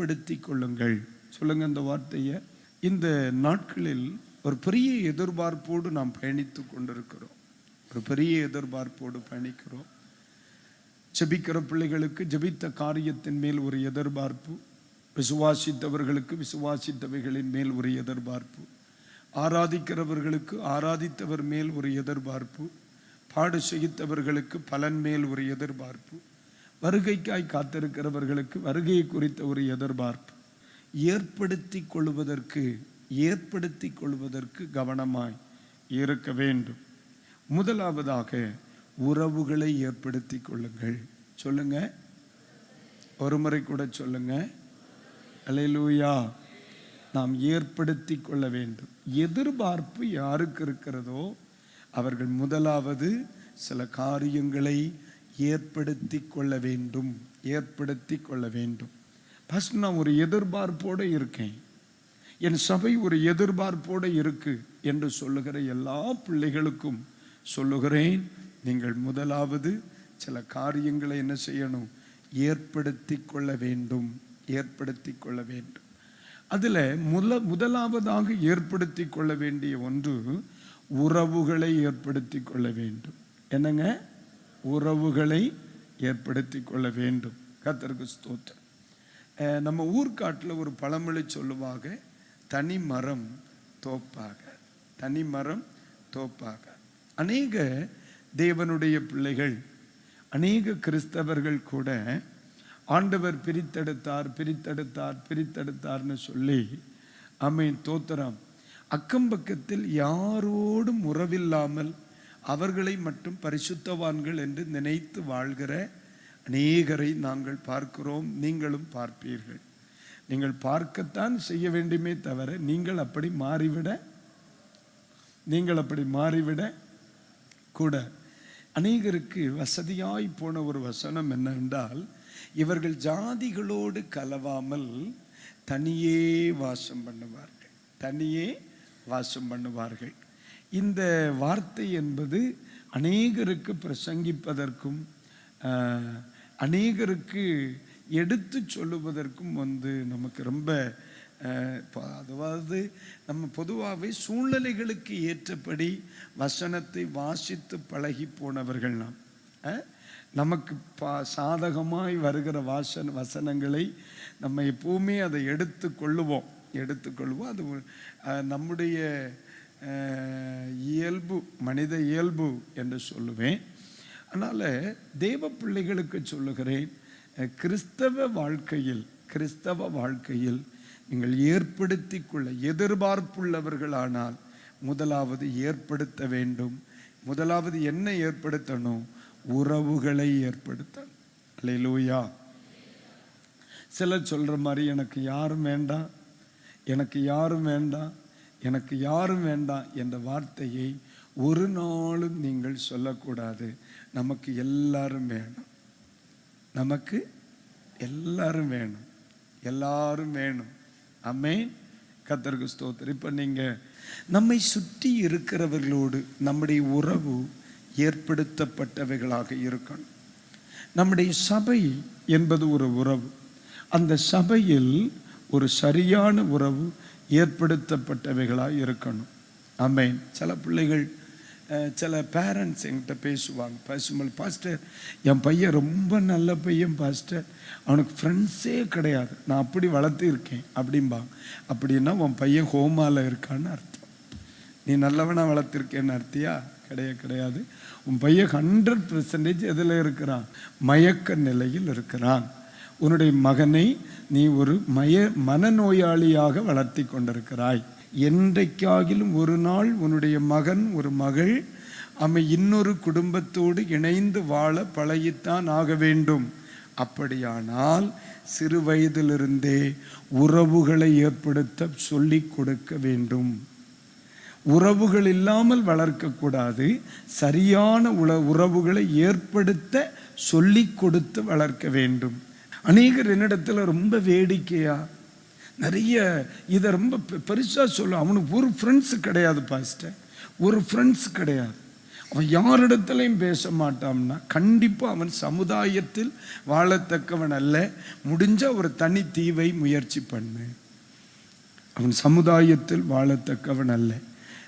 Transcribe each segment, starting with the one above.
ஏற்படுத்தி கொள்ளுங்கள். சொல்லுங்க அந்த வார்த்தையை. இந்த நாட்களில் ஒரு பெரிய எதிர்பார்ப்போடு நாம் பயணித்து கொண்டிருக்கிறோம். ஒரு பெரிய எதிர்பார்ப்போடு பயணிக்கிறோம். ஜெபிக்கிற பிள்ளைகளுக்கு ஜெபித்த காரியத்தின் மேல் ஒரு எதிர்பார்ப்பு. விசுவாசித்தவர்களுக்கு விசுவாசித்தவைகளின் மேல் ஒரு எதிர்பார்ப்பு. ஆராதிக்கிறவர்களுக்கு ஆராதித்தவர் மேல் ஒரு எதிர்பார்ப்பு. பாடு செய்தவர்களுக்கு பலன் மேல் ஒரு எதிர்பார்ப்பு. வருகைக்காய் காத்திருக்கிறவர்களுக்கு வருகையை குறித்த ஒரு எதிர்பார்ப்பு. ஏற்படுத்தி கொள்வதற்கு ஏற்படுத்தி கொள்வதற்கு கவனமாய் இருக்க வேண்டும். முதலாவதாக உறவுகளை ஏற்படுத்தி கொள்ளுங்கள். சொல்லுங்க. ஒரு முறை கூட சொல்லுங்க. அலையிலூயா. நாம் ஏற்படுத்தி கொள்ள வேண்டும். எதிர்பார்ப்பு யாருக்கு இருக்கிறதோ அவர்கள் முதலாவது சில காரியங்களை ஏற்படுத்தி கொள்ள வேண்டும் ஏற்படுத்தி கொள்ள வேண்டும். ஃபஸ்ட் நான் ஒரு எதிர்பார்ப்போடு இருக்கேன். என் சபை ஒரு எதிர்பார்ப்போடு இருக்கு என்று சொல்லுகிற எல்லா பிள்ளைகளுக்கும் சொல்லுகிறேன். நீங்கள் முதலாவது சில காரியங்களை என்ன செய்யணும்? ஏற்படுத்தி கொள்ள வேண்டும் ஏற்படுத்தி கொள்ள வேண்டும். அதில் முல முதலாவதாக ஏற்படுத்தி கொள்ள வேண்டிய ஒன்று உறவுகளை ஏற்படுத்தி கொள்ள வேண்டும். என்னங்க? உறவுகளை ஏற்படுத்தி கொள்ள வேண்டும். கத்தருக்கு ஸ்தோத்திரம். நம்ம ஊர்க்காட்டில் ஒரு பழமொழி சொல்லுவாங்க தனி மரம் தோப்பாக தனி மரம் தோப்பாக. அநேக தேவனுடைய பிள்ளைகள் அநேக கிறிஸ்தவர்கள் கூட ஆண்டவர் பிரித்தெடுத்தார் பிரித்தெடுத்தார் பிரித்தெடுத்தார்னு சொல்லி அமை தோத்திரம் அக்கம் பக்கத்தில் யாரோடும் உறவில்லாமல் அவர்களை மட்டும் பரிசுத்தவான்கள் என்று நினைத்து வாழ்கிற அநேகரை நாங்கள் பார்க்கிறோம் நீங்களும் பார்ப்பீர்கள். நீங்கள் பார்க்கத்தான் செய்ய வேண்டுமே தவிர நீங்கள் அப்படி மாறிவிட நீங்கள் அப்படி மாறிவிட கூட. அநேகருக்கு வசதியாய் போன ஒரு வசனம் என்னவென்றால் இவர்கள் ஜாதிகளோடு கலவாமல் தனியே வாசம் பண்ணுவார்கள். தனியே வாசம் பண்ணுவார்கள். இந்த வார்த்தை என்பது அநேகருக்கு பிரசங்கிப்பதற்கும் அநேகருக்கு எடுத்து சொல்லுவதற்கும் வந்து நமக்கு ரொம்ப அதாவது நம்ம பொதுவாகவே சூழ்நிலைகளுக்கு ஏற்றபடி வசனத்தை வாசித்து பழகி போனவர்கள் நாம். நமக்கு பா சாதகமாய் வருகிற வாசன வசனங்களை நம்ம எப்பவுமே அதை எடுத்து கொள்ளுவோம். எடுத்துக்கொள்வோம் அது நம்முடைய இயல்பு மனித இயல்பு என்று சொல்லுவேன். அதனால் தேவ பிள்ளைகளுக்கு சொல்லுகிறேன் கிறிஸ்தவ வாழ்க்கையில் கிறிஸ்தவ வாழ்க்கையில் நீங்கள் ஏற்படுத்தி கொள்ள எதிர்பார்ப்புள்ளவர்களானால் முதலாவது ஏற்படுத்த வேண்டும். முதலாவது என்ன ஏற்படுத்தணும்? உறவுகளை ஏற்படுத்தணும். லூயா சிலர் சொல்கிற மாதிரி எனக்கு யாரும் வேண்டாம். எனக்கு யாரும் வேண்டாம். எனக்கு யாரும் வேண்டாம் என்ற வார்த்தையை ஒரு நாளும் நீங்கள் சொல்லக்கூடாது. நமக்கு எல்லாரும் வேணும். நமக்கு எல்லாரும் வேணும். எல்லாரும் வேணும். அம்மே கத்தருக்கு ஸ்தோத்திரம். இப்போ நீங்கள் நம்மை சுற்றி இருக்கிறவர்களோடு நம்முடைய உறவு ஏற்படுத்தப்பட்டவைகளாக இருக்கணும். நம்முடைய சபை என்பது ஒரு உறவு. அந்த சபையில் ஒரு சரியான உறவு ஏற்படுத்தப்பட்டவைகளாக இருக்கணும். ஆமென். சில பிள்ளைகள் சில பேரண்ட்ஸ் என்கிட்ட பேசுவாங்க. பேசும்போது பாஸ்டர் என் பையன் ரொம்ப நல்ல பையன் பாஸ்டர் அவனுக்கு ஃப்ரெண்ட்ஸே கிடையாது. நான் அப்படி வளர்த்துருக்கேன் அப்படிம்பாங்க. அப்படின்னா உன் பையன் ஹோமாவில் இருக்கான்னு அர்த்தம். நீ நல்லவனாக வளர்த்துருக்கேன்னு அர்த்தியா? கிடையாது கிடையாது. உன் பையன் ஹண்ட்ரட் பர்சன்டேஜ் எதில் இருக்கிறான்? மயக்க நிலையில் இருக்கிறான். உன்னுடைய மகனை நீ ஒரு மய மனநோயாளியாக வளர்த்தி கொண்டிருக்கிறாய். என்றைக்காகிலும் ஒரு நாள் உன்னுடைய மகன் ஒரு மகள் அவன் இன்னொரு குடும்பத்தோடு இணைந்து வாழ பழகித்தான் ஆக வேண்டும். அப்படியானால் சிறு வயதிலிருந்தே உறவுகளை ஏற்படுத்த சொல்லிக் கொடுக்க வேண்டும். உறவுகள் இல்லாமல் வளர்க்கக்கூடாது சரியான உல உறவுகளை ஏற்படுத்த சொல்லிக் கொடுத்து வளர்க்க வேண்டும். அநேகர் என்னிடத்துல ரொம்ப வேடிக்கையா நிறைய இதை ரொம்ப பெ- பெருசா சொல்லும் அவனுக்கு ஒரு ஃப்ரெண்ட்ஸ் கிடையாது பாஸ்டர் ஒரு ஃப்ரெண்ட்ஸ் கிடையாது. அவன் யாரிடத்துலையும் பேச மாட்டான்னா கண்டிப்பாக அவன் சமுதாயத்தில் வாழத்தக்கவன் அல்ல. முடிஞ்ச ஒரு தனி தீவை முயற்சி பண்ணு. அவன் சமுதாயத்தில் வாழத்தக்கவன் அல்ல.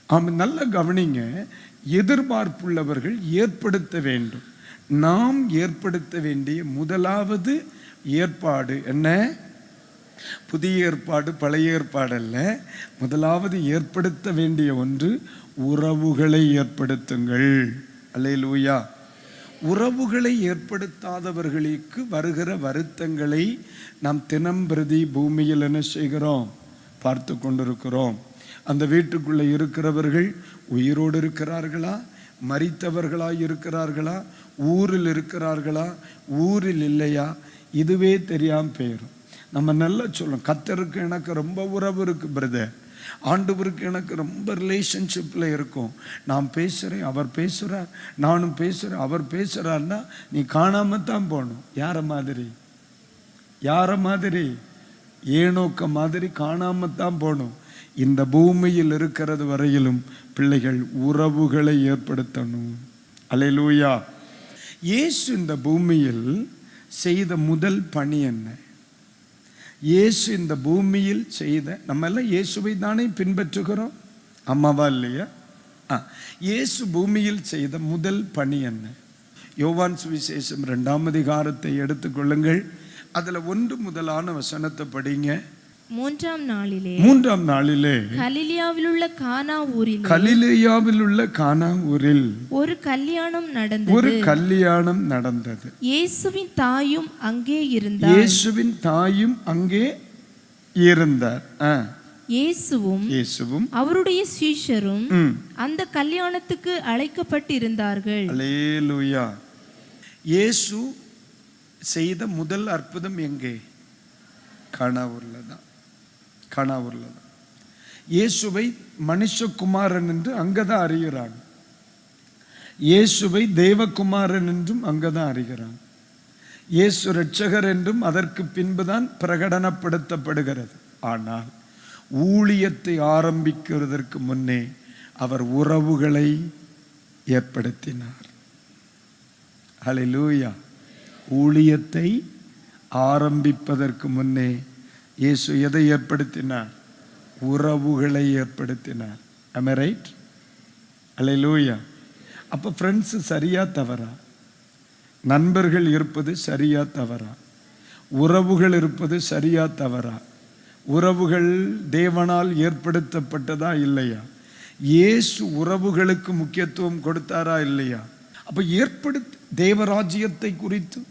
அவன் நல்ல கவனிங்க எதிர்பார்ப்புள்ளவர்கள் ஏற்படுத்த வேண்டும். நாம் ஏற்படுத்த வேண்டிய முதலாவது ஏற்பாடு என்ன? புதிய ஏற்பாடு பழைய ஏற்பாடு அல்ல. முதலாவது ஏற்படுத்த வேண்டிய ஒன்று உறவுகளை ஏற்படுத்துங்கள். அல்லேலூயா. உறவுகளை ஏற்படுத்தாதவர்களுக்கு வருகிற வருத்தங்களை நாம் தினம் பிரதி பூமியில் என்ன செய்கிறோம்? பார்த்து கொண்டிருக்கிறோம். அந்த வீட்டுக்குள்ளே இருக்கிறவர்கள் உயிரோடு இருக்கிறார்களா? மறித்தவர்களாக இருக்கிறார்களா? ஊரில் இருக்கிறார்களா? ஊரில் இல்லையா? இதுவே தெரியாம போயிடும் நம்ம நல்லா சொல்லணும். கத்தருக்கு எனக்கு ரொம்ப உறவு இருக்கு பிரதர் ஆண்டவருக்கு எனக்கு ரொம்ப ரிலேஷன்ஷிப்பில் இருக்கும். நான் பேசுகிறேன் அவர் பேசுகிறார் நானும் பேசுகிறேன் அவர் பேசுகிறார்னா நீ காணாமல் தான் போகணும். யாரை மாதிரி? யாரை மாதிரி? ஏனோக்க மாதிரி காணாமல் தான் போகணும். இந்த பூமியில் இருக்கிறது வரையிலும் பிள்ளைகள் உறவுகளை ஏற்படுத்தணும். அல்லேலூயா இயேசு இந்த பூமியில் செய்த முதல் பணி என்ன? இயேசு இந்த பூமியில் செய்த நம்ம எல்லாம் இயேசுவை தானே பின்பற்றுகிறோம்? அம்மாவா இல்லையா? ஆ இயேசு பூமியில் செய்த முதல் பணி என்ன? யோவான் சுவிசேஷம் ரெண்டாம் அதிகாரத்தை எடுத்துக்கொள்ளுங்கள் அதில் ஒன்று முதலான வசனத்தை படிங்க. மூன்றாம் நாளிலே மூன்றாம் நாளிலே கலிலியாவில் உள்ள கானா ஊரில் கலிலேயாவில் உள்ள கானா ஊரில் ஒரு கல்யாணம் நடந்தது. ஒரு கல்யாணம் நடந்தது. இயேசுவின் தாயும் அங்கே இருந்தார். இயேசுவின் தாயும் அங்கே இருந்தார். இயேசுவும் இயேசுவும் அவருடைய சீஷரும் அந்த கல்யாணத்துக்கு அழைக்கப்பட்டிருந்தார்கள். அல்லேலூயா. இயேசு செய்த முதல் அற்புதம் எங்கே? காணாவூர்ல தான் காணாவூர்ல இயேசுவை மனுஷகுமாரன் என்று அங்கதான் அறிகிறான். இயேசுவை தேவகுமாரன் என்றும் அங்கதான் அறிகிறான். இயேசு ரட்சகர் என்றும் அதற்கு பின்புதான் பிரகடனப்படுத்தப்படுகிறது. ஆனால் ஊழியத்தை ஆரம்பிக்கிறதற்கு முன்னே அவர் உறவுகளை ஏற்படுத்தினார். ஹalleluya. ஊழியத்தை ஆரம்பிப்பதற்கு முன்னே இயேசு எதை ஏற்படுத்தினார்? உறவுகளை ஏற்படுத்தினார். அமெரைட் I லூயா அப்போ ஃப்ரெண்ட்ஸு சரியா தவறா? நண்பர்கள் இருப்பது சரியா தவறா? உறவுகள் இருப்பது சரியா தவறா? உறவுகள் தேவனால் ஏற்படுத்தப்பட்டதா இல்லையா? இயேசு உறவுகளுக்கு முக்கியத்துவம் கொடுத்தாரா இல்லையா? அப்போ ஏற்படுத்த தேவராஜ்யத்தை குறித்து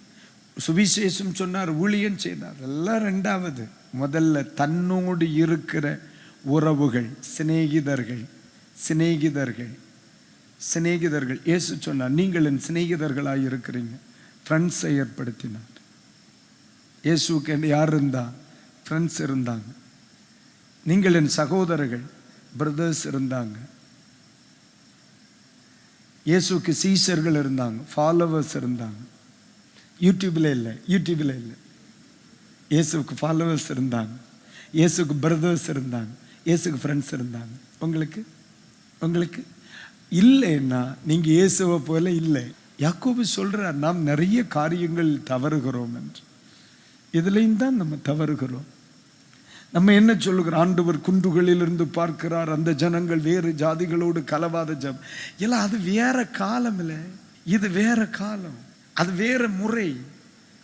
சுவிசேஷம் சொன்னார் ஊழியம் செய்தார். எல்லாம் ரெண்டாவது. முதல்ல தன்னோடு இருக்கிற உறவுகள் சிநேகிதர்கள் சிநேகிதர்கள் சிநேகிதர்கள். இயேசு சொன்னார் நீங்கள் என் சிநேகிதர்களாக இருக்கிறீங்க. ஃப்ரெண்ட்ஸை ஏற்படுத்தினார். இயேசுக்கு என்று யார் இருந்தா? ஃப்ரெண்ட்ஸ் இருந்தாங்க. நீங்கள் என் சகோதரர்கள் பிரதர்ஸ் இருந்தாங்க. இயேசுக்கு சீசர்கள் இருந்தாங்க ஃபாலோவர்ஸ் இருந்தாங்க. யூடியூப்ல இல்லை யூடியூப்ல இல்லை. இயேசுக்கு ஃபாலோவர்ஸ் இருந்தாங்க. இயேசுக்கு பிரதர்ஸ் இருந்தாங்க. இயேசுக்கு ஃப்ரெண்ட்ஸ் இருந்தாங்க. உங்களுக்கு? உங்களுக்கு? இல்லைன்னா நீங்கள் இயேசுவை போல இல்லை. யாக்கோபு சொல்கிறார் நாம் நிறைய காரியங்கள் தவறுகிறோம் என்று. இதுலேயும் தான் நம்ம தவறுகிறோம். நம்ம என்ன சொல்லுகிறோம்? ஆண்டவர் குன்றுகளிலிருந்து பார்க்கிறார் அந்த ஜனங்கள் வேறு ஜாதிகளோடு கலவாத ஜம் இல்லை அது வேற காலம் இல்லை இது வேற காலம். அது வேற முறை.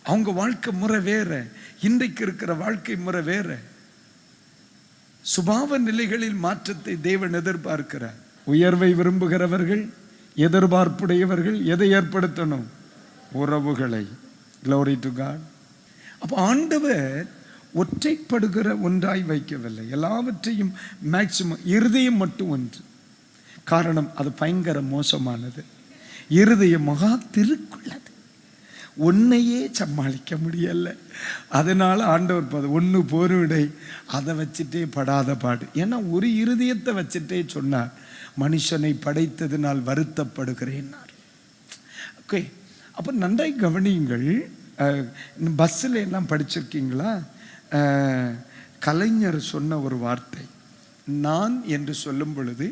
அவங்க வாழ்க்கை முறை வேற. இன்றைக்கு இருக்கிற வாழ்க்கை முறை வேற. சுபாவ நிலைகளில் மாற்றத்தை தேவன் எதிர்பார்க்கிறார். உயர்வை விரும்புகிறவர்கள் எதிர்பார்ப்புடையவர்கள் எதை ஏற்படுத்தணும்? உறவுகளை. க்ளோரி டு காட் அப்போ ஆண்டவர் ஒற்றைப்படுகிற ஒன்றாய் வைக்கவில்லை. எல்லாவற்றையும் மேக்சிமம் இருதயம் மட்டும் ஒன்று. காரணம் அது பயங்கர மோசமானது. இருதயம் மகா திருக்குள்ளது. உன்னையே சமாளிக்க முடியல. அதனால ஆண்டவர் பத ஒன்று போருடை அதை வச்சுட்டே படாத பாடு. ஏன்னா ஒரு இருதயத்தை வச்சுட்டே சொன்னார் மனுஷனை படைத்ததினால் வருத்தப்படுகிறேன். ஓகே. அப்போ நன்றாய் கவனியுங்கள். பஸ்ஸில் எல்லாம் படிச்சிருக்கீங்களா? கலைஞர் சொன்ன ஒரு வார்த்தை நான் என்று சொல்லும் பொழுது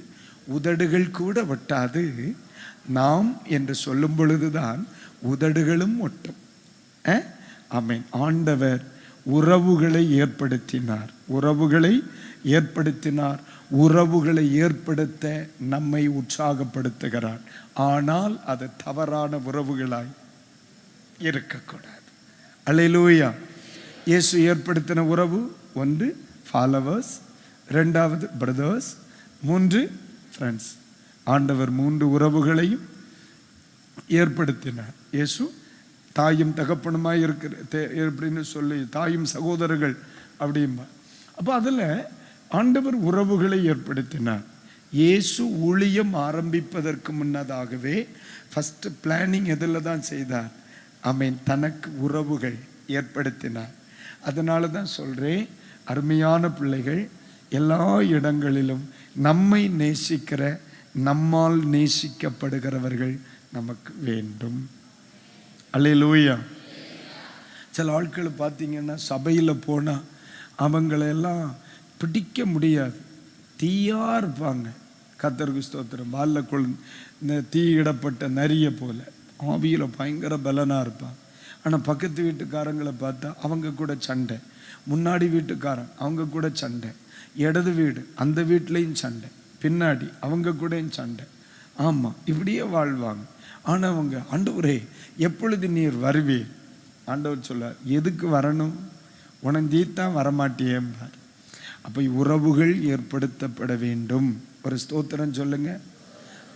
உதடுகள் கூட வட்டாது நாம் என்று சொல்லும் பொழுதுதான் உதடுகளும் ஒட்டும். ஆமீன். ஆண்டவர் உறவுகளை ஏற்படுத்தினார். உறவுகளை ஏற்படுத்தினார். உறவுகளை ஏற்படுத்த நம்மை உற்சாகப்படுத்துகிறார். ஆனால் அது தவறான உறவுகளாய் இருக்கக்கூடாது. அலையிலூயா இயேசு ஏற்படுத்தின உறவு ஒன்று ஃபாலோவர்ஸ் ரெண்டாவது பிரதர்ஸ் மூன்று ஃப்ரெண்ட்ஸ் ஆண்டவர் மூன்று உறவுகளையும் ஏற்படுத்தினார் இயேசு தாயும் தகப்பனுமாய் இருக்கிற தே- எப்படின்னு சொல்லி தாயும் சகோதரர்கள் அப்படிம்பா. அப்போ அதில் ஆண்டவர் உறவுகளை ஏற்படுத்தினார். இயேசு ஊழியம் ஆரம்பிப்பதற்கு முன்னதாகவே ஃபஸ்ட்டு பிளானிங் எதில் தான் செய்தார்? அவன் தனக்கு உறவுகள் ஏற்படுத்தினார். அதனால தான் சொல்கிறேன் அருமையான பிள்ளைகள் எல்லா இடங்களிலும் நம்மை நேசிக்கிற நம்மால் நேசிக்கப்படுகிறவர்கள் நமக்கு வேண்டும். அல்லையிலூயா சில ஆட்கள் பார்த்தீங்கன்னா சபையில் போனால் அவங்களெல்லாம் பிடிக்க முடியாது. தீயா இருப்பாங்க. கத்தருக்கு ஸ்தோத்திரம். பால்ல கொள் இந்த தீயிடப்பட்ட நரிய போல. ஆவியில் பயங்கர பலனாக இருப்பான். ஆனால் பக்கத்து வீட்டுக்காரங்களை பார்த்தா அவங்க கூட சண்டை. முன்னாடி வீட்டுக்காரன் அவங்க கூட சண்டை. இடது வீடு அந்த வீட்லேயும் சண்டை. பின்னாடி அவங்க கூடயும் சண்டை. ஆமாம் இப்படியே வாழ்வாங்க. ஆனால் அவங்க ஆண்டவரே எப்பொழுது நீர் வருவீர்? ஆண்டவர் சொல்ல எதுக்கு வரணும்? உனஞ்சீத்தான் வரமாட்டியேம்பார் அப்போ உறவுகள் ஏற்படுத்தப்பட வேண்டும். ஒரு ஸ்தோத்திரம் சொல்லுங்க.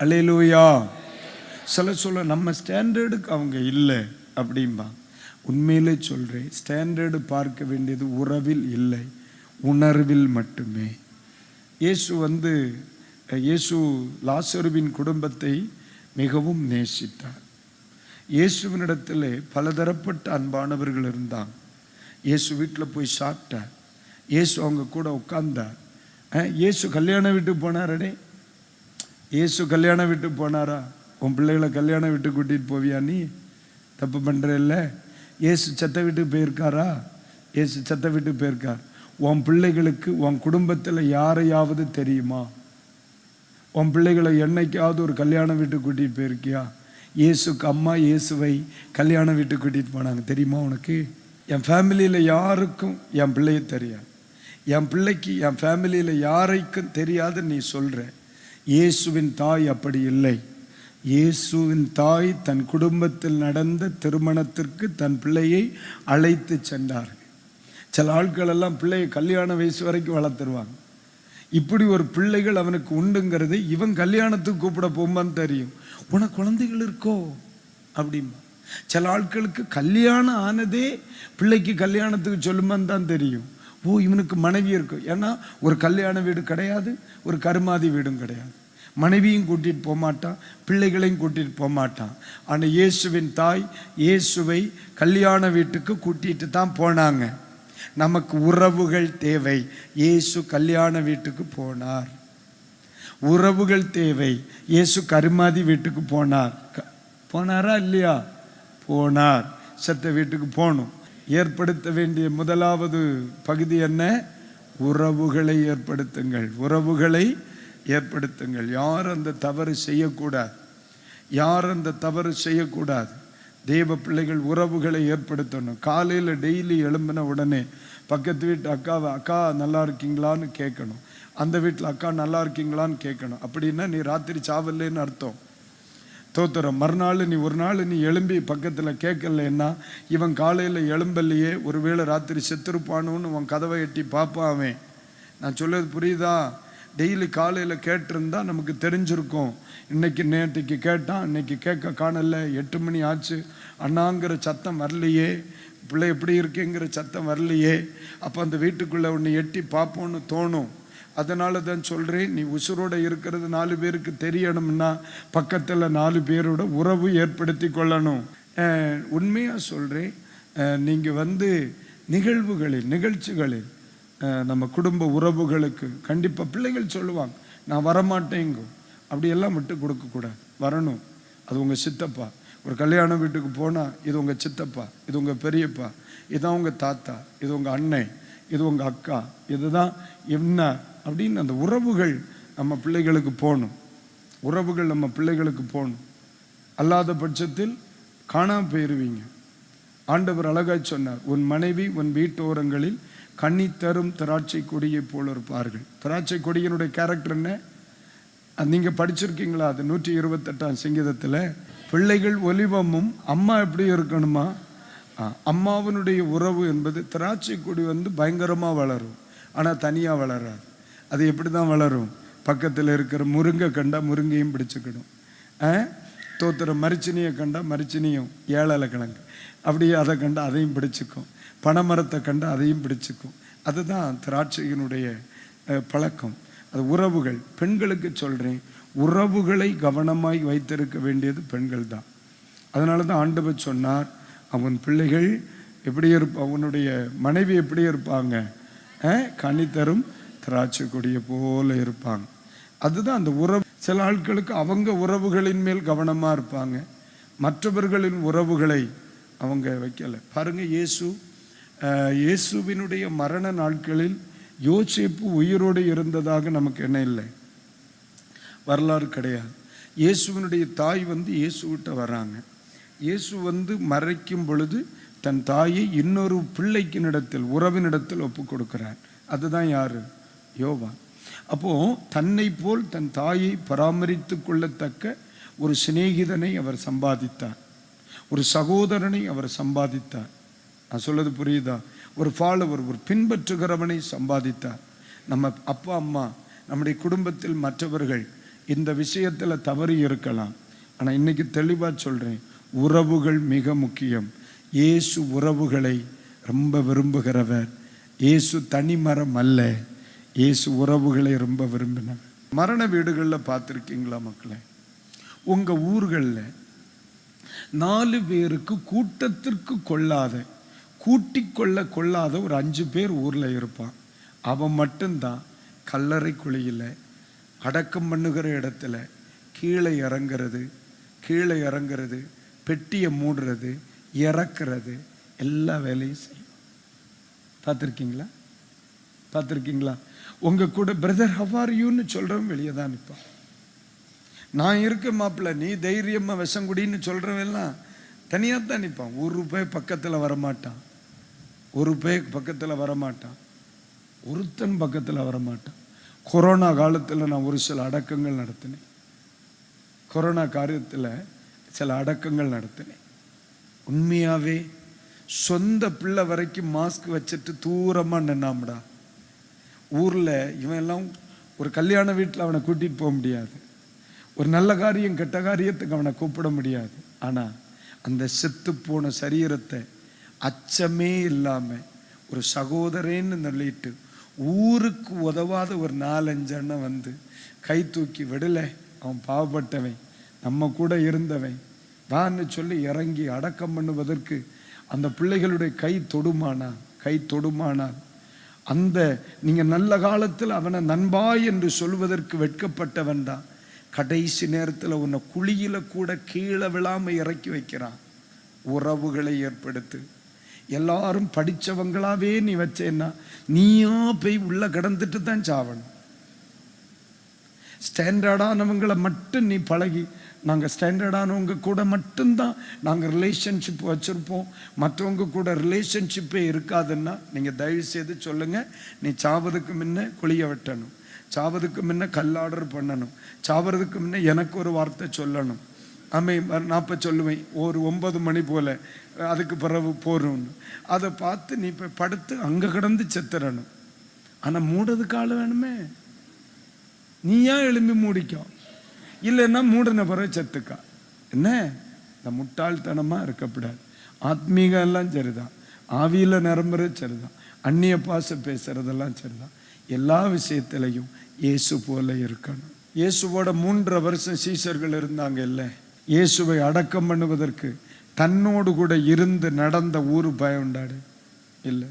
அல்லேலூயா சில சொல்ல நம்ம ஸ்டாண்டர்டுக்கு அவங்க இல்லை அப்படிம்பா. உண்மையிலே சொல்கிறேன் ஸ்டாண்டர்டு பார்க்க வேண்டியது உறவில் இல்லை உணர்வில் மட்டுமே. இயேசு வந்து இயேசு லாசருவின் குடும்பத்தை மிகவும் நேசித்தார் இயேசுவினிடத்தில் பலதரப்பட்ட அன்பானவர்கள் இருந்தாங்க. இயேசு வீட்டில் போய் சாப்பிட்டார். இயேசு அவங்க கூட உட்கார்ந்தார். இயேசு கல்யாண வீட்டுக்கு போனாரடே. இயேசு கல்யாண வீட்டுக்கு போனாரா? உன் பிள்ளைகளை கல்யாண வீட்டுக்கு கூட்டிகிட்டு போவியா நீ? தப்பு பண்ணுறல்ல இயேசு செத்த வீட்டுக்கு போயிருக்காரா? இயேசு செத்த வீட்டுக்கு போயிருக்கார். உன் பிள்ளைகளுக்கு உன் குடும்பத்தில் யாரையாவது தெரியுமா? உன் பிள்ளைகளை என்னைக்காவது ஒரு கல்யாண வீட்டுக்கு கூட்டிகிட்டு போயிருக்கியா? இயேசுக்கு அம்மா இயேசுவை கல்யாண வீட்டுக்கு கூட்டிகிட்டு போனாங்க. தெரியுமா உனக்கு? என் ஃபேமிலியில் யாருக்கும் என் பிள்ளைய தெரியாது. என் பிள்ளைக்கு என் ஃபேமிலியில் யாரைக்கும் தெரியாது நீ சொல்கிற இயேசுவின் தாய் அப்படி இல்லை. இயேசுவின் தாய் தன் குடும்பத்தில் நடந்த திருமணத்திற்கு தன் பிள்ளையை அழைத்து சென்றார்கள். சில ஆட்கள் எல்லாம் பிள்ளையை கல்யாண வயசு வரைக்கும் வளர்த்துருவாங்க. இப்படி ஒரு பிள்ளைகள் அவனுக்கு உண்டுங்கிறது இவன் கல்யாணத்துக்கு கூப்பிட போம்பான்னு தெரியும். உனக்கு குழந்தைகள் இருக்கோ? அப்படிம்பா. சில ஆட்களுக்கு கல்யாணம் ஆனதே பிள்ளைக்கு கல்யாணத்துக்கு சொல்லுமான்னு தான் தெரியும். ஓ இவனுக்கு மனைவி இருக்கும் ஏன்னா ஒரு கல்யாண வீடு கிடையாது ஒரு கருமாதி வீடும் கிடையாது. மனைவியும் கூட்டிட்டு போகமாட்டான் பிள்ளைகளையும் கூட்டிட்டு போகமாட்டான் ஆனால் இயேசுவின் தாய் இயேசுவை கல்யாண வீட்டுக்கு கூட்டிட்டு தான் போனாங்க. நமக்கு உறவுகள் தேவை. இயேசு கல்யாண வீட்டுக்கு போனார். உறவுகள் தேவை. இயேசு கருமாதி வீட்டுக்கு போனார். க- போனாரா இல்லையா? போனார். செத்த வீட்டுக்கு போகணும். ஏற்படுத்த வேண்டிய முதலாவது பகுதி என்ன? உறவுகளை ஏற்படுத்துங்கள். உறவுகளை ஏற்படுத்துங்கள். யார் அந்த தவறு செய்யக்கூடாது? யார் அந்த தவறு செய்யக்கூடாது? தேவ பிள்ளைகள் உறவுகளை ஏற்படுத்தணும். காலையில் டெய்லி எழும்பின உடனே பக்கத்து வீட்டு அக்காவை அக்கா நல்லா இருக்கீங்களான்னு கேட்கணும். அந்த வீட்டில் அக்கா நல்லா இருக்கீங்களான்னு கேட்கணும். அப்படின்னா நீ ராத்திரி சாவல்லேன்னு அர்த்தம். தோத்துறோம். மறுநாள் நீ ஒரு நாள் நீ எழும்பி பக்கத்தில் கேட்கலன்னா இவன் காலையில் எழும்பலையே ஒருவேளை ராத்திரி செத்துருப்பானுன்னு உன் கதவை எட்டி பார்ப்பான் அவன். நான் சொல்றது புரியுதா? டெய்லி காலையில் கேட்டிருந்தா நமக்கு தெரிஞ்சிருக்கும். இன்னைக்கு நேற்றுக்கு கேட்டான் இன்னைக்கு கேட்க காணல எட்டு மணி ஆச்சு. அண்ணாங்கிற சத்தம் வரலையே. பிள்ளை எப்படி இருக்குங்கிற சத்தம் வரலையே. அப்போ அந்த வீட்டுக்குள்ளே ஒன்று எட்டி பார்ப்போன்னு தோணும். அதனால தான் சொல்கிறேன் நீ உசுரோடு இருக்கிறது நாலு பேருக்கு தெரியணும்னா பக்கத்தில் நாலு பேரோட உறவு ஏற்படுத்தி கொள்ளணும். உண்மையாக சொல்கிறேன் நீங்கள் வந்து நிகழ்வுகளில் நிகழ்ச்சிகளில் நம்ம குடும்ப உறவுகளுக்கு கண்டிப்பாக பிள்ளைகள் சொல்லுவாங்க நான் வரமாட்டேங்கும். அப்படியெல்லாம் விட்டு கொடுக்கக்கூடாது வரணும். அது உங்கள் சித்தப்பா. ஒரு கல்யாண வீட்டுக்கு போனால் இது உங்கள் சித்தப்பா இது உங்கள் பெரியப்பா இதுதான் உங்கள் தாத்தா இது உங்கள் அண்ணன் இது உங்கள் அக்கா இதுதான் என்ன அப்படின்னு அந்த உறவுகள் நம்ம பிள்ளைகளுக்கு போகணும். உறவுகள் நம்ம பிள்ளைகளுக்கு போகணும். அல்லாத பட்சத்தில் காணாம போயிருவீங்க. ஆண்டவர் அழகாய் சொன்னார் உன் மனைவி உன் வீட்டோரங்களில் கண்ணி தரும் திராட்சை கொடியை போல இருப்பார்கள். திராட்சை கொடியினுடைய கேரக்டர் என்ன? அது படிச்சிருக்கீங்களா? அது நூற்றி இருபத்தெட்டாம் சிங்கிதத்தில் பிள்ளைகள் ஒலிவமும் அம்மா எப்படி இருக்கணுமா? அம்மாவினுடைய உறவு என்பது திராட்சை கொடி வந்து பயங்கரமாக வளரும். ஆனால் தனியாக வளராது. அது எப்படி தான் வளரும்? பக்கத்தில் இருக்கிற முருங்கை கண்டா முருங்கையும் பிடிச்சிக்கிடும். ஆ? தோத்துற மரிச்சினியை கண்டா மரிச்சினியும் ஏழலை கிழங்கு. அப்படியே அதை கண்டா அதையும் பிடிச்சுக்கும். பனைமரத்தை கண்டா அதையும் பிடிச்சிக்கும். அதுதான் திராட்சையினுடைய பழக்கம். அது உறவுகள். பெண்களுக்கு சொல்கிறேன் உறவுகளை கவனமாய் வைத்திருக்க வேண்டியது பெண்கள் தான். அதனால தான் ஆண்டவர் சொன்னார் அவன் பிள்ளைகள் எப்படி இருப்ப அவனுடைய மனைவி எப்படி இருப்பாங்க? கனித்தரும் திராட்சை கொடியை போல இருப்பாங்க. அதுதான் அந்த உறவு. சில ஆட்களுக்கு அவங்க உறவுகளின் மேல் கவனமாக இருப்பாங்க. மற்றவர்களின் உறவுகளை அவங்க வைக்கலை. பாருங்கள் இயேசு இயேசுவினுடைய மரண நாட்களில் யோசிப்பு உயிரோடு இருந்ததாக நமக்கு என்ன இல்லை? வரலாறு கிடையாது. இயேசுவினுடைய தாய் வந்து இயேசுவிட்ட வராங்க. இயேசு வந்து மறைக்கும் பொழுது தன் தாயை இன்னொரு பிள்ளைக்கினிடத்தில் உறவினிடத்தில் ஒப்பு கொடுக்கிறார் அதுதான் யார்? யோவான். அப்போது தன்னை போல் தன் தாயை பராமரித்து கொள்ளத்தக்க ஒரு சிநேகிதனை அவர் சம்பாதித்தார். ஒரு சகோதரனை அவர் சம்பாதித்தார். நான் சொல்லது புரியுதா? ஒரு ஃபாலோவர் ஒரு பின்பற்றுகிறவனை சம்பாதித்தார். நம்ம அப்பா அம்மா நம்முடைய குடும்பத்தில் மற்றவர்கள் இந்த விஷயத்துல தவறி இருக்கலாம். ஆனால் இன்னைக்கு தெளிவாக சொல்கிறேன் உறவுகள் மிக முக்கியம். இயேசு உறவுகளை ரொம்ப விரும்புகிறவர். இயேசு தனிமரம் அல்ல இயேசு உறவுகளை ரொம்ப விரும்பினவர். மரண வீடுகளில் பார்த்துருக்கீங்களா மக்களை? உங்கள் ஊர்களில் நாலு பேருக்கு கூட்டத்திற்கு கொள்ளாத கூட்டி கொள்ள கொள்ளாத ஒரு அஞ்சு பேர் ஊரில் இருப்பான். அவன் மட்டும்தான். கல்லறை குழியில் அடக்கம் பண்ணுகிற இடத்துல கீழே இறங்குறது கீழே இறங்குறது பெட்டியை மூடுறது இறக்குறது எல்லா வேலையும் செய்யும். பார்த்துருக்கீங்களா? பார்த்துருக்கீங்களா? உங்கள் கூட பிரதர் ஹவார் யூன்னு சொல்கிறவன் வெளியே தான் நிற்பான். நான் இருக்க மாப்பிள்ள நீ தைரியமாக விஷங்குடின்னு சொல்கிறவெல்லாம் தனியாக தான் நிற்பான். ஒரு ரூபாய் பக்கத்தில் வரமாட்டான். ஒரு பே பக்கத்தில் வரமாட்டான். ஒருத்தன் பக்கத்தில் வரமாட்டான். கொரோனா காலத்தில் நான் ஒரு சில அடக்கங்கள் நடத்தினேன். கொரோனா காரியத்தில் சில அடக்கங்கள் நடத்தினேன். உண்மையாகவே சொந்த பிள்ளை வரைக்கும் மாஸ்க் வச்சுட்டு தூரமாக நின்னாம்டா. ஊரில் இவன் எல்லாம் ஒரு கல்யாண வீட்டில் அவனை கூட்டிகிட்டு போக முடியாது. ஒரு நல்ல காரியம் கெட்ட காரியத்துக்கு அவனை கூப்பிட முடியாது. ஆனால் அந்த செத்து போன சரீரத்தை அச்சமே இல்லாமல் ஒரு சகோதரேன்னு சொல்லிட்டு ஊருக்கு உதவாத ஒரு நாலஞ்சு அண்ணன் வந்து கை தூக்கி விடலை. அவன் பாவப்பட்டவன். நம்ம கூட இருந்தவன். வான்னு சொல்லி இறங்கி அடக்கம் பண்ணுவதற்கு அந்த பிள்ளைகளுடைய கை தொடுமானா கை தொடுமானால் அந்த நீங்கள் நல்ல காலத்தில் அவனை நண்பாய் என்று சொல்வதற்கு வெட்கப்பட்டவன் தான். கடைசி நேரத்தில் உன்னை குழியில் கூட கீழே விழாமல் இறக்கி வைக்கிறான். உறவுகளை ஏற்படுத்து. எல்லாரும் படிச்சவங்களாவே நீ வச்சேன்னா நீயா போய் உள்ள கடந்துட்டு தான் சாவணும். ஸ்டாண்டர்டானவங்களை மட்டும் நீ பழகி நாங்கள் ஸ்டாண்டர்டானவங்க கூட மட்டும்தான் நாங்கள் ரிலேஷன்ஷிப் வச்சுருப்போம். மற்றவங்க கூட ரிலேஷன்ஷிப்பே இருக்காதுன்னா நீங்கள் தயவு செய்து சொல்லுங்கள் நீ சாவதுக்கு முன்ன குழிய வெட்டணும். சாவதுக்கு முன்ன கல் ஆர்டர் பண்ணணும். சாவறதுக்கு முன்ன எனக்கு ஒரு வார்த்தை சொல்லணும். அமை நான் இப்போ சொல்லுவேன் ஒரு ஒன்பது மணி போல் அதுக்கு பிறகு போறோம்னு. அதை பார்த்து நீ இப்போ படுத்து அங்கே கிடந்து செத்துறணும். ஆனால் மூடுறதுக்கு ஆள் வேணுமே? நீயா எழும்பி மூடிக்கோ? இல்லைன்னா மூடின பிறகு செத்துக்கா. என்ன? இந்த முட்டாள்தனமா இருக்கக்கூடாது ஆத்மீகம் எல்லாம் சரிதான். ஆவியில நிரம்புறது சரிதான். அந்நிய பாச பேசுறதெல்லாம் சரிதான். எல்லா விஷயத்திலையும் இயேசு போல இருக்கணும். இயேசுவோட மூன்றரை வருஷம் சீசர்கள் இருந்தாங்க இல்லை? இயேசுவை அடக்கம் பண்ணுவதற்கு தன்னோடு கூட இருந்து நடந்த ஊர் பயண்டாடு இல்லை.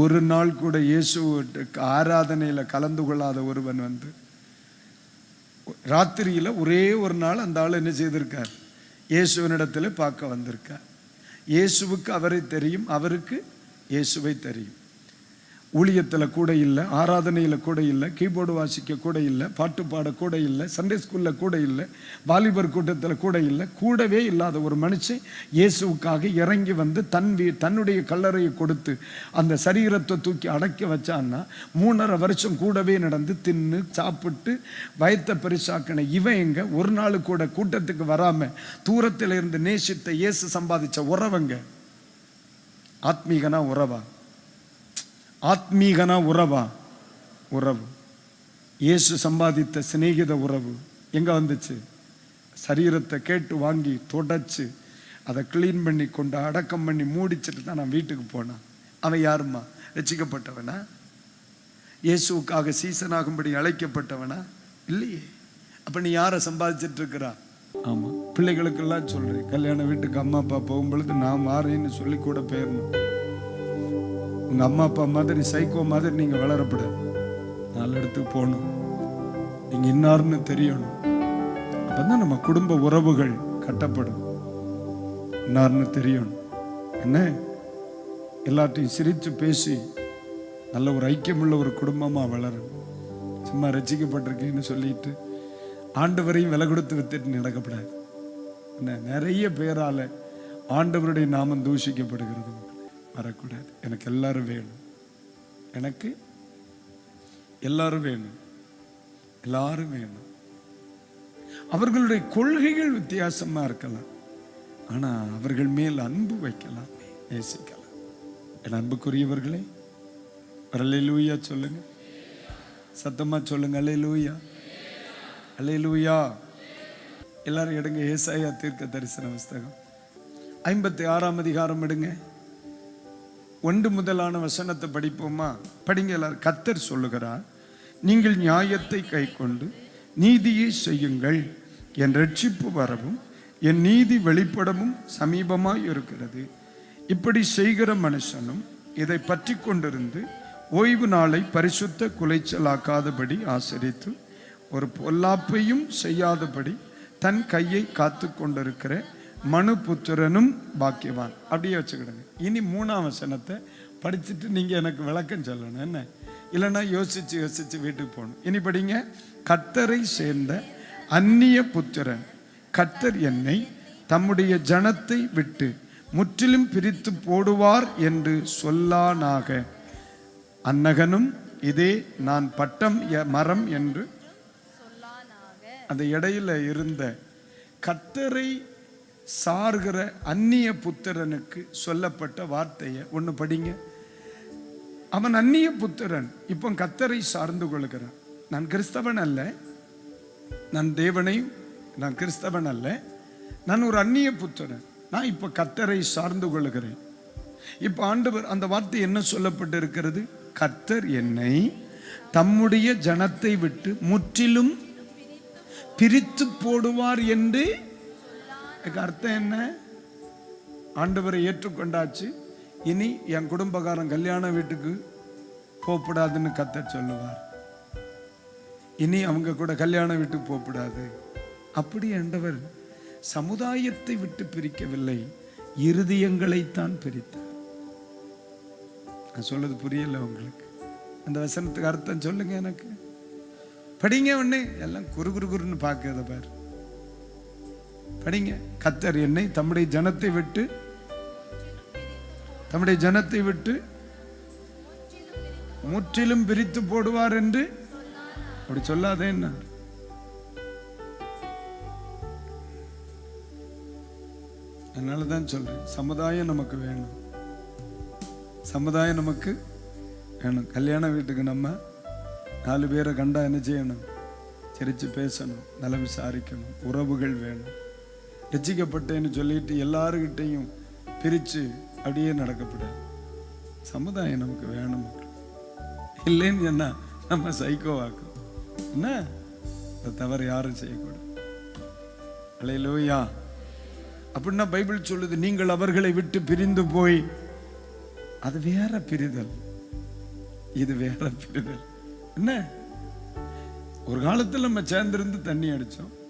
ஒரு நாள் கூட இயேசு ஆராதனையில் கலந்து கொள்ளாத ஒருவன் வந்து ராத்திரியில் ஒரே ஒரு நாள் அந்த ஆள் என்ன செய்திருக்கார்? இயேசுவனிடத்தில் பார்க்க வந்திருக்கார். இயேசுவுக்கு அவரை தெரியும் அவருக்கு இயேசுவை தெரியும். ஊழியத்தில் கூட இல்லை ஆராதனையில் கூட இல்லை கீபோர்டு வாசிக்க கூட இல்லை பாட்டு பாட கூட இல்லை சண்டே ஸ்கூலில் கூட இல்லை வாலிபர் கூட்டத்தில் கூட இல்லை கூடவே இல்லாத ஒரு மனுஷன் இயேசுவுக்காக இறங்கி வந்து தன் வீ தன்னுடைய கல்லறையை கொடுத்து அந்த சரீரத்தை தூக்கி அடக்கி வச்சான்னா மூணரை வருஷம் கூடவே நடந்து தின்னு சாப்பிட்டு வயத்தை பெருசாக்கின இவன் எங்க ஒரு நாள் கூட கூட்டத்துக்கு வராமல் தூரத்தில் இருந்து நேசித்த இயேசு சம்பாதிச்ச உறவங்க ஆத்மீகனா உறவா? ஆத்மீகனா உறவா? உறவு. இயேசு சம்பாதித்த சிநேகித உறவு எங்க வந்துச்சு? சரீரத்தை கேட்டு வாங்கி தொடச்சு அதை க்ளீன் பண்ணி கொண்டு அடக்கம் பண்ணி மூடிச்சிட்டு தான் நான் வீட்டுக்கு போனேன். அவன் யாரும்மா? ரசிக்கப்பட்டவனா இயேசுவுக்காக சீசனாகும்படி அழைக்கப்பட்டவனா? இல்லையே. அப்ப நீ யாரை சம்பாதிச்சிட்டு இருக்கிறா? ஆமா. பிள்ளைகளுக்கெல்லாம் சொல்றேன். கல்யாண வீட்டுக்கு அம்மா அப்பா போகும்பொழுது நான் மாறேன்னு சொல்லி கூட போயிடணும் உங்க அம்மா அப்பா மாதிரி சைக்கோ மாதிரி நீங்க வளரப்படாது நல்ல இடத்துக்கு போகணும். நீங்க இன்னார்னு தெரியணும். அப்பதான் நம்ம குடும்ப உறவுகள் கட்டப்படும். இன்னார்னு தெரியணும். என்ன? எல்லாத்தையும் சிரித்து பேசி நல்ல ஒரு ஐக்கியமுள்ள ஒரு குடும்பமா வளரும் சும்மா ரசிக்கப்பட்டிருக்கேன்னு சொல்லிட்டு ஆண்டவரையும் விலை கொடுத்து வித்துட்டு நடக்கப்படாது. என்ன? நிறைய பேரால ஆண்டவருடைய நாமம் தூஷிக்கப்படுகிறது. வரக்கூடாது எனக்கு எல்லாரும் வேணும். எனக்கு எல்லாரும் வேணும். எல்லாரும் வேணும். அவர்களுடைய கொள்கைகள் வித்தியாசமா இருக்கலாம். ஆனா அவர்கள் மேல் அன்பு வைக்கலாம். நேசிக்கலாம். என் அன்புக்குரியவர்களே அல்லேலூயா சொல்லுங்க. சத்தமா சொல்லுங்க அலே லூயா எல்லாரும் எடுங்க ஏசாயா தீர்க்க தரிசன புஸ்தகம். ஐம்பத்தி ஆறாம் அதிகாரம் எடுங்க. ஒன்று முதலான வசனத்தை படிப்போமா? படிங்க எல்லாரும். கத்தர் சொல்லுகிறார் நீங்கள் நியாயத்தை கைக்கொண்டு நீதியை செய்யுங்கள். என் ரட்சிப்பு வரவும் என் நீதி வெளிப்படவும் சமீபமாய் இருக்கிறது. இப்படி செய்கிற மனுஷனும் இதை பற்றி கொண்டிருந்து ஓய்வு நாளை பரிசுத்த குலைச்சலாக்காதபடி ஆசரித்து ஒரு பொல்லாப்பையும் செய்யாதபடி தன் கையை காத்து கொண்டிருக்கிற மனு புத்திரனும் பாக்கியவான். அப்படியே வச்சுக்கிடுங்க. இனி மூணாம் வசனத்தை படிச்சுட்டு நீங்க எனக்கு விளக்கம் சொல்லணும். என்ன? இல்லைன்னா யோசிச்சு யோசிச்சு வீட்டுக்கு போகணும். இனி படிங்க. கத்தரை சேர்ந்த அந்நிய புத்திரன் கத்தர் என்னை தம்முடைய ஜனத்தை விட்டு முற்றிலும் பிரித்து போடுவார் என்று சொல்லானாக. அன்னகனும் இதே நான் பட்டம் மரம் என்று அந்த இடையில இருந்த கத்தரை சார்கிற அந்நிய புத்திரனுக்கு சொல்லப்பட்ட வார்த்தையை ஒன்று படிங்க. அவன் அந்நிய புத்திரன். இப்போ கத்தரை சார்ந்து கொள்கிறான். நான் கிறிஸ்தவன் அல்ல. நான் தேவனையும் நான் கிறிஸ்தவன் அல்ல. நான் ஒரு அந்நிய புத்திரன். நான் இப்போ கத்தரை சார்ந்து கொள்கிறேன். இப்போ ஆண்டவர் அந்த வார்த்தை என்ன சொல்லப்பட்டு இருக்கிறது கர்த்தர் என்னை தம்முடைய ஜனத்தை விட்டு முற்றிலும் பிரித்து போடுவார் என்று எனக்கு அர்த்தம் என்ன? ஆண்டவரை ஏற்றுக்கொண்டாச்சு. இனி என் குடும்பக்காரன் கல்யாண வீட்டுக்கு போகக்கூடாதுன்னு கத்தர் சொல்லுவார். இனி அவங்க கூட கல்யாண வீட்டுக்கு போகக்கூடாது அப்படி ஆண்டவர் சமுதாயத்தை விட்டு பிரிக்கவில்லை. இருதயங்களைத்தான் பிரித்தார். நான் சொல்றது புரியல உங்களுக்கு. அந்த வசனத்துக்கு அர்த்தம் சொல்லுங்க எனக்கு. படிங்க ஒண்ணு எல்லாம் குறு குறுன்னு குருன்னு பாரு. படிங்க. கத்தர் என்னை தம்முடைய ஜனத்தை விட்டு தம்முடைய ஜனத்தை விட்டு முற்றிலும் பிரித்து போடுவார் என்று அப்படி சொல்லாதே என்ன? அதனால தான் சொல்றேன் சமுதாயம் நமக்கு வேணும். சமுதாயம் நமக்கு வேணும். கல்யாண வீட்டுக்கு நம்ம நாலு பேரை கண்டா என்ன செய்யணும்? சிரிச்சு பேசணும் நலம் விசாரிக்கணும். உறவுகள் வேணும். ரசிக்கப்பட்டேன்னு சொல்லிட்டு எல்லாருக்கிட்டையும் பிரிச்சு அப்படியே நடக்கப்படாது. சமுதாயம் நமக்கு வேணும். இல்லைன்னு என்ன நம்ம சைக்கோவாக்கும் என்ன? அதை தவறு யாரும் செய்யக்கூடாது. அலையிலோயா அப்படின்னா பைபிள் சொல்லுது நீங்கள் அவர்களை விட்டு பிரிந்து போய் அது வேற பிரிதல். இது வேற பிரிதல். என்ன? ஒரு காலத்தில் நம்ம சேர்ந்திருந்து தண்ணி அடித்தோம்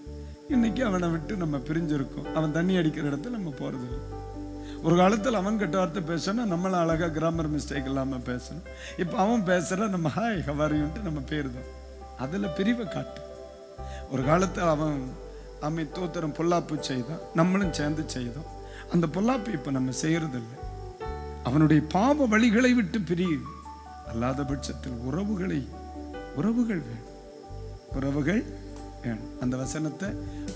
இன்னைக்கு அவனை விட்டு நம்ம பிரிஞ்சிருக்கோம். அவன் தண்ணி அடிக்கிற இடத்துல நம்ம போறது இல்லை. ஒரு காலத்தில் அவன் கெட்ட வார்த்தை பேசணும் நம்மளும் அழகா கிராமர் மிஸ்டேக் இல்லாம பேசணும். இப்போ அவன் பேசுற நம்ம ஹாய் ஹவாரியுன்ட்டு நம்ம பேருதோம் அதுல பிரிவை காட்டு. ஒரு காலத்தில் அவன் அமை தோத்திரம் பொல்லாப்பு செய்தான். நம்மளும் சேர்ந்து செய்தோம். அந்த பொல்லாப்பு இப்போ நம்ம செய்கிறதில்லை அவனுடைய பாவ வழிகளை விட்டு பிரியும். அல்லாத பட்சத்தில் உறவுகளை உறவுகள் வேணும். உறவுகள் வேணும் அந்த வசனத்தை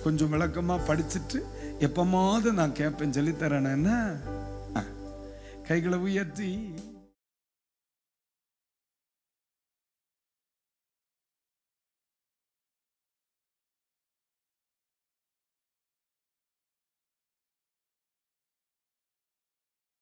கொஞ்சம் விளக்கமாக படிச்சுட்டு எப்பமாவது நான் கேட்பேன். சொல்லித்தரேன்னா கைகளை உயர்த்தி